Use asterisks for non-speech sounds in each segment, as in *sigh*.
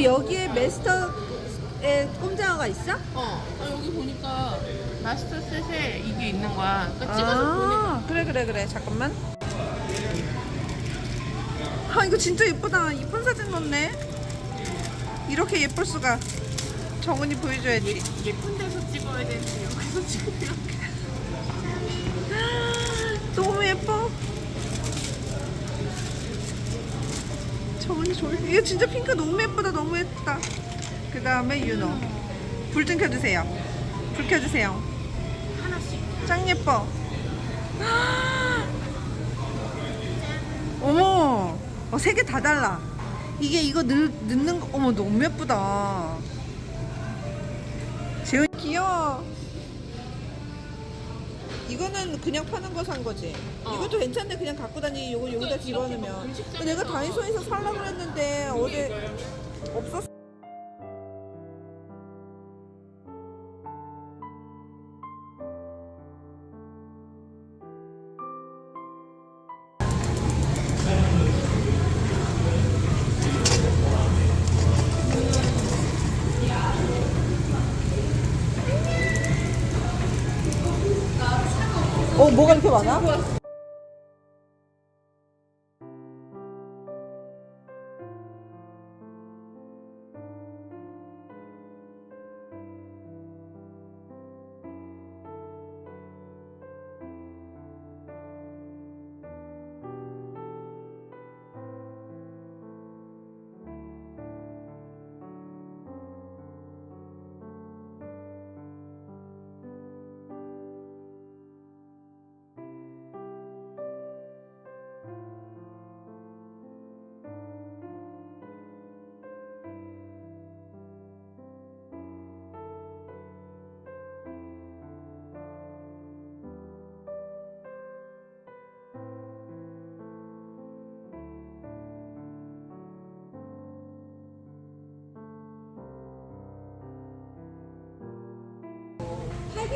어 여기에 메스터의 꼼장어가 있어? 어, 아, 여기 보니까 마스터 셋에 이게 있는 거야. 그러니까 찍어서. 아 그래 그래 그래. 잠깐만. 아 이거 진짜 예쁘다. 이쁜 사진 넣네. 이렇게 예쁠 수가. 정은이 보여줘야지. 예쁜 데서 찍어야 되는데 여기서 찍으면. *laughs* 너무 예뻐 정은이 졸 이거 진짜 핑크 너무 예쁘다 너무 예쁘다. 그 다음에 윤호 불 좀 켜주세요. 불 켜주세요. 하나씩. 짱 예뻐. 어머 어, 세 개 다 달라. 이게 이거 넣, 넣는 거 어머 너무 예쁘다. 재훈 귀여워 이거는 그냥 파는 거 산 거지. 어. 이것도 괜찮은데 그냥 갖고 다니 이거 여기다 이렇게 집어넣으면. 근데 내가 다이소에서 살라고 그랬는데 어제 없었어 어 뭐가 이렇게 많아?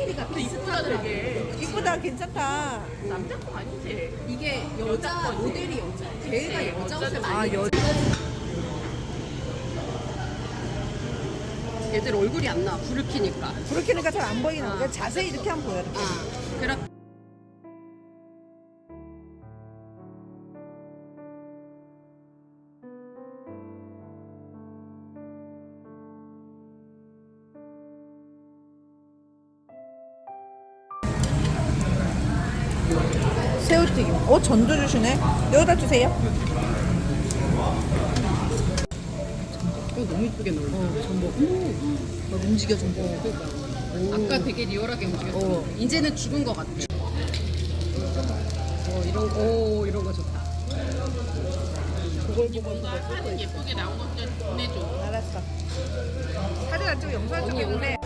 팔길이가 근데 이쁘다 되게. 이쁘다 괜찮다 남자 거 아니지? 이게 여자 모델이 여자. 걔가 여자 옷을 많이. 아 여... 얘들 얼굴이 안 나. 불을 켜니까. 켜니까 잘 안 보이는 거 자세히 이렇게 하면 보여 이렇게. 아, 그렇. 새우튀김. 어 전도 주시네. 여기다 주세요. 이거 너무 이쁘게 나온다. 어, 전복. 막 움직여 전복. 그러니까. 아까 되게 리얼하게 움직였어. 어. 이제는 죽은 것 같아. 어, 이런 거, 오, 이런 거 좋다. 그걸 보고 뭔가 사진 예쁘게 나온 것좀 보내줘. 알았어. 사진 안 찍고 영상 찍고 있는데.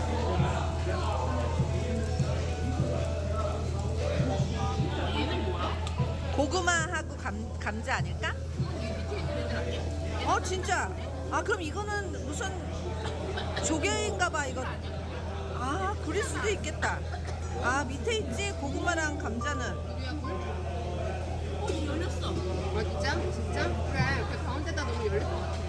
고구마하고 감, 감자 아닐까? 어 진짜? 아 그럼 이거는 무슨 조개인가봐 이거. 아 그럴 수도 있겠다. 아 밑에 있지 고구마랑 감자는. 어, 이 열렸어. 아, 진짜? 진짜? 그래. 그 가운데다 너무 열릴 것 같아.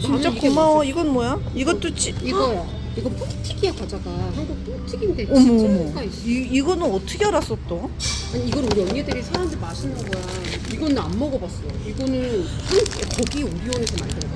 진짜 고마워. 이건 뭐야? 이것도 치... 이거요. 이거 뽕튀기야 과자가 한국 뽕튀기인데 어머 진짜 어머. 효과 있어. 이 이거는 어떻게 알았어 또? 아니 이걸 우리 언니들이 사는데 맛있는 거야. 이거는 안 먹어봤어. 이거는 한- 거기 오리온에서 만든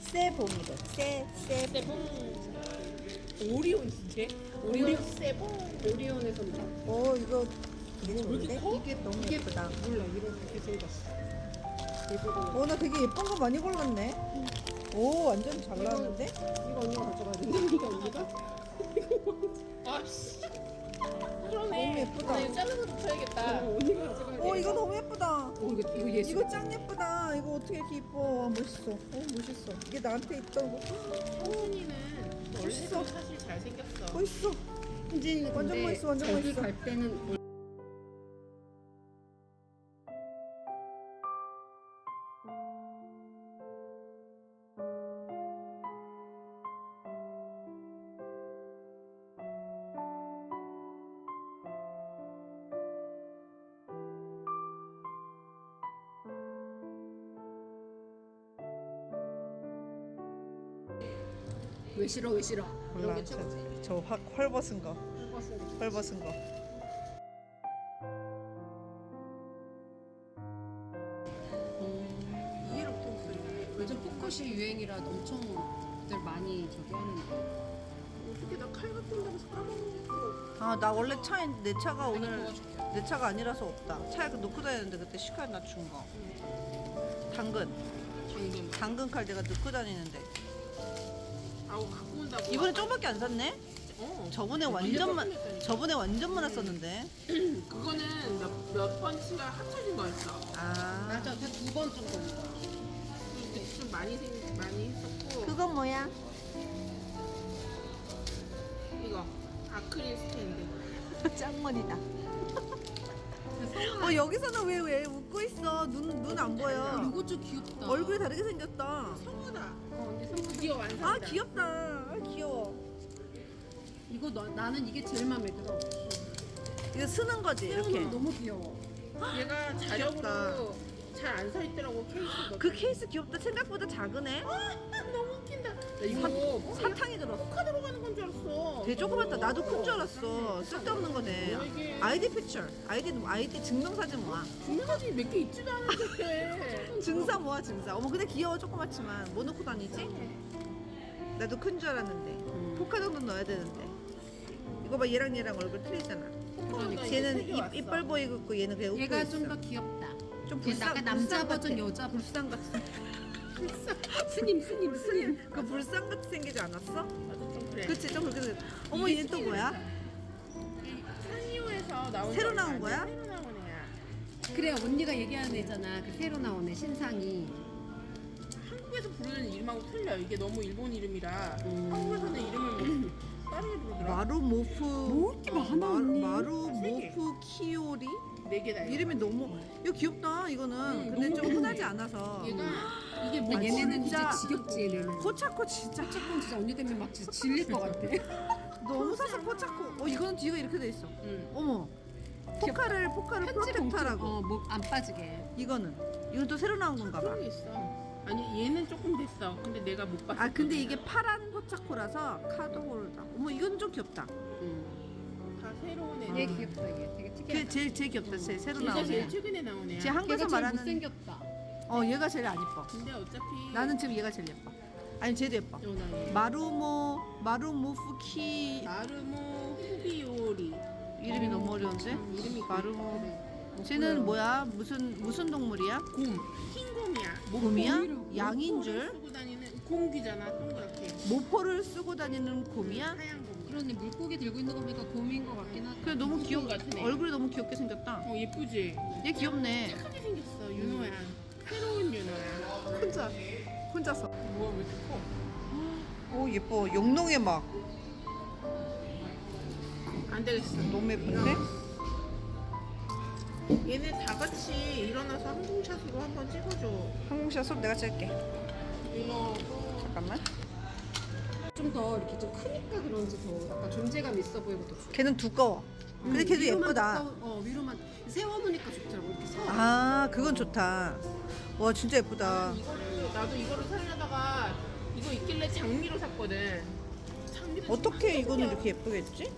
세봉이래. 세 세. 오리온 진짜? 오리온 세보. 오리온에서 만든 어 이거 되게 좋은데? 이렇게 커? 이게 너무 예쁘다. 몰라 이렇게 제일 봤어. 이거 어나 되게 예쁜 거 많이 골랐네. 오 완전 잘 나왔는데? 이거 언니가 가져가야 되는데 *laughs* 이거 언니가? 아씨. 너무 그러네. 예쁘다. 나 이거 자르고 붙여야겠다. 어, 돼. 어 이거 너무 예쁘다. 어 이거 이거 예술. 이거 짱 예쁘다. 이거 어떻게 이렇게 이뻐? 와, 멋있어. 어 멋있어. 이게 나한테 있던 거. 성훈이는 멋있어. 사실 잘생겼어. 멋있어. 완전 근데 멋있어, 완전 저기 멋있어. 갈 때는 왜 싫어 왜 싫어? 몰라. 저, 저 확, 헐벗은 거. 헐벗은 거. 이해를 못했어요. 요즘 유행이라 엄청 들 많이 저기 하는데. 어떻게 나 칼 갖고 온다면서 까먹어. 아나 원래 차에 내 차가 오늘 도와줄게. 내 차가 아니라서 없다. 차에 그 놓고 다니는데 그때 시카에 낮춘 거. 당근. 당근. 당근 칼 내가 넣고 다니는데. 아우 갖고 온다고. 이번에 좀밖에 안 샀네? 어. 저번에 완전 깜깜했다니까. 저번에 완전 많았었는데. *clears throat* 그거는 몇, 몇 번치가 합쳐진 거였어. 아. 맞아, 두번 정도. 그때 좀 많이 생 많이 했었고. 그건 뭐야? 이거 아크릴 스탠드. *laughs* 짱머리다. 어 여기서는 왜 왜 웃고 있어? 눈 눈 안 보여. 이거 좀 귀엽다. 얼굴이 다르게 생겼다. 성우다. 어, 언니 선물. 드디어 완성. 아 귀엽다. 아 귀여워. 이거 너, 나는 이게 제일 마음에 들어. 이거 쓰는 거지 이렇게. 너무 귀여워. 얘가. *gasps* 자력으로 잘 안 서 있더라고 케이스가. 그 케이스 귀엽다. 생각보다 작으네. 너무 웃긴다. 나 이거 사탕이 들었어. 되게 조그맣다. 나도 큰 줄 알았어. 쓸데없는 거네. 아이디 피처. 아이디 아이디 증명사진 모아. 중요하지 몇 개 있지도 않은데. *laughs* 증사 모아 증사. 어머 근데 귀여워 조그맣지만 뭐 넣고 다니지? 나도 큰 줄 알았는데. 포카 정도 넣어야 되는데. 이거 봐 얘랑 얘랑 얼굴 틀리잖아. 그러니까 쟤는 입 이빨 보이고 있고 얘는 그냥 웃고 얘가 있어. 좀더 귀엽다. 좀 얘 불쌍 약간 남자 불쌍 버전 같아. 여자 버전. 불쌍 같아. *laughs* 스님 스님 스님. 그 불쌍 같이 생기지 않았어? 좀 그래. 그치 좀 그렇게. 어머 얘는 또 뭐야? 산리오에서 나온 새로 지 나온 거야? 새로 나온 애야. 그래 언니가 얘기하는 애잖아. 그 새로 나온 애 신상이. 한국에서 부르는 이름하고 틀려. 이게 너무 일본 이름이라 음. 한국에서는 이름을 다르게 부르더라. 마루모프 뭐 이렇게 많아, 마루, 언니? 마루모프 키오리 네 개다. 이거. 이름이 너무 이거 귀엽다 이거는 응, 근데 좀. 흔하지 않아서 얘가 이게 뭐 아, 얘네는 진짜. 지겹지 얘네는. 포차코 진짜 포차콘 진짜 언니 때문에 막 진짜 질릴 것 같아. *laughs* 너무 사서 포차코 어 이거는 뒤가 이렇게 돼 있어 응. 어머 포카를 포카를 프로텍터라고 어뭐안 빠지게. 이거는 이건 또 새로 나온 건가 그런 게 있어. 아니 얘는 조금 됐어. 근데 내가 못 봤어. 봐아 근데 이게 파란 포차코라서 카드홀다 어머 이건 좀 귀엽다 음. 다 새로운 애. 얘 귀엽다 얘. 되게 걔 특이하다. 제일 제일 귀엽다 제일 새로 얘가 나온 제일 애. 최근에 애야. 제 한국에서 말하는 못생겼다. 어 얘가 제일 안 이뻐 근데 어차피 나는 지금 얘가 제일 예뻐 아니 쟤도 예뻐 어, 나. 마루모 마루모프키 마르모 후비오리. 이름이 너무 어려운데 음, 이름이 마루모 그래. 쟤는 뭐야 무슨 무슨 동물이야 곰. 흰 곰이야. 양인 줄 쓰고 다니는 곰귀잖아. 동그랗게. 모포를 쓰고 다니는 곰이야 하얀 곰. 그런데 물고기 들고 있는 거 보니까 곰인 것 같긴 하다. 그래 너무 귀엽 같은 애. 얼굴이 너무 귀엽게 생겼다. 어 예쁘지? 얘 귀엽네. 착하게 생겼어 윤호야 새로운 윤호야 혼자 혼자서. 뭐야 왜 이렇게 커? 오 예뻐. 영롱해 막. 안 되겠어 너무 예쁜데? 얘네 다 같이 일어나서 항공샷으로 한번 찍어줘 항공샷 손 내가 찍을게. 윤호 잠깐만. 좀 더 이렇게 좀 크니까 그런지 더 약간 존재감 있어 보이고 더 좋아. 걔는 두꺼워. 근데 걔도 위로만 예쁘다. 두꺼워- 어 위로만 세워놓으니까 좋더라고 이렇게 세워. 아 그건 좋다. 와 진짜 예쁘다. 이거를 나도 이거를 사려다가 이거 있길래 장미로 샀거든 장미도 어떻게 이거는 이렇게 예쁘겠지?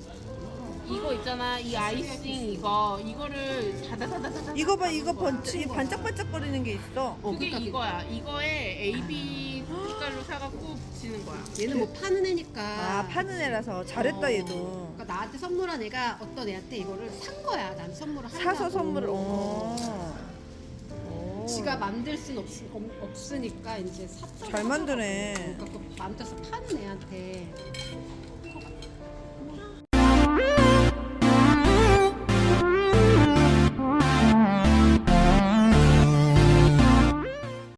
이거 있잖아 이 아이싱 이거 이거를 사다 사다 사다 이거 봐 이거 이 반짝반짝거리는 게 있어. 어, 그게 그러니까 이거야 이거에 AB 색깔로 사갖고 붙이는 거야 얘는 뭐 파는 애니까. 아 파는 애라서 잘했다 어. 얘도. 그러니까 나한테 선물한 애가 어떤 애한테 이거를 산 거야. 난 선물을 한다고. 사서 선물을. 어. 오. 지가 만들 순 없, 없, 없으니까 이제 샀다. 잘 만드네. 그러니까 그 만들어서 파는 애한테